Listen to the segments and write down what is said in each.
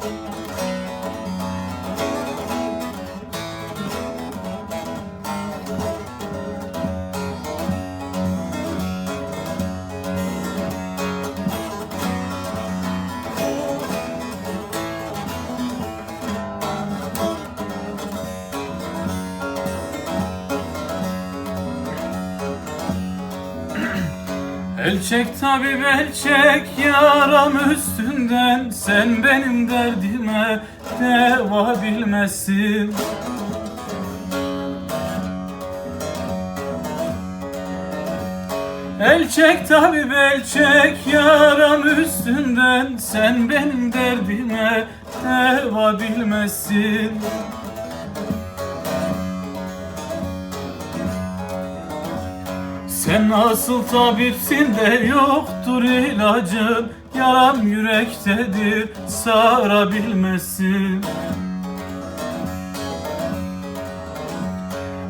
Thank you. El çek tabip el çek yaram üstünden. Sen benim derdime deva bilmezsin. El çek tabip el çek yaram üstünden. Sen benim derdime deva bilmezsin Sen nasıl tabipsin de yoktur ilacın. Yaram yürektedir sarabilmezsin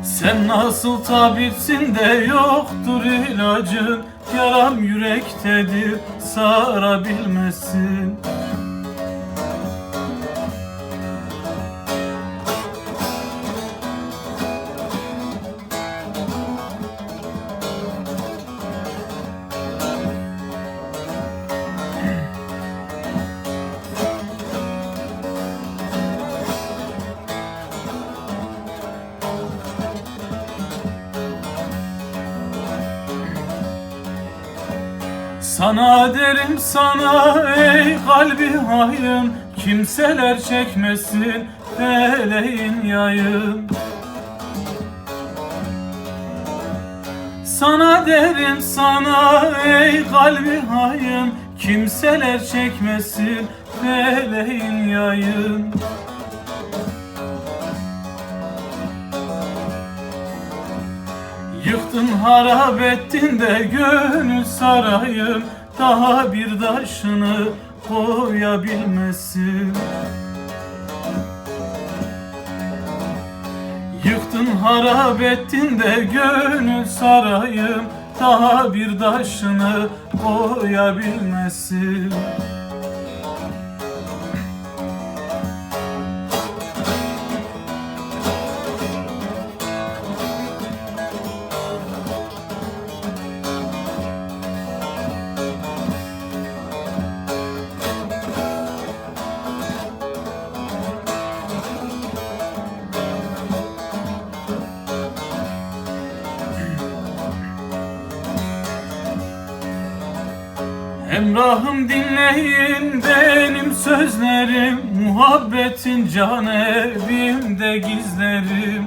Sen nasıl tabipsin de yoktur ilacın. Yaram yürektedir sarabilmezsin Sana derim sana ey kalbi hayın Kimseler çekmesin feleğin yayın. Sana derim sana ey kalbi hayın Kimseler çekmesin feleğin yayın Yıktın harap ettin de gönül sarayım. Daha bir taşını koyabilmesin. Yıktın harap ettin de gönül sarayım. Daha bir taşını koyabilmesin Emrahım dinleyin benim sözlerim Muhabbetin can evimde gizlerim.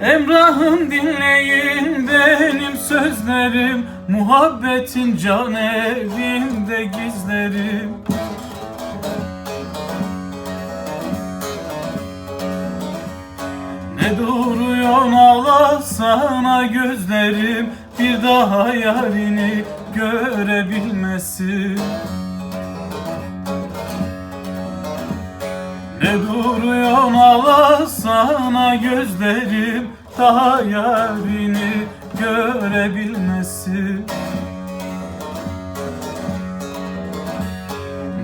Emrahım dinleyin benim sözlerim Muhabbetin can evimde gizlerim. Ne duruyorsun ağlasana gözlerim Bir daha yarini görebilmesin Ne duruyorsun ağlasana gözlerim Daha yarini görebilmesin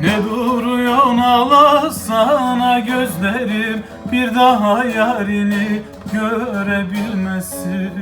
Ne duruyorsun ağlasana gözlerim Bir daha yarini görebilmesin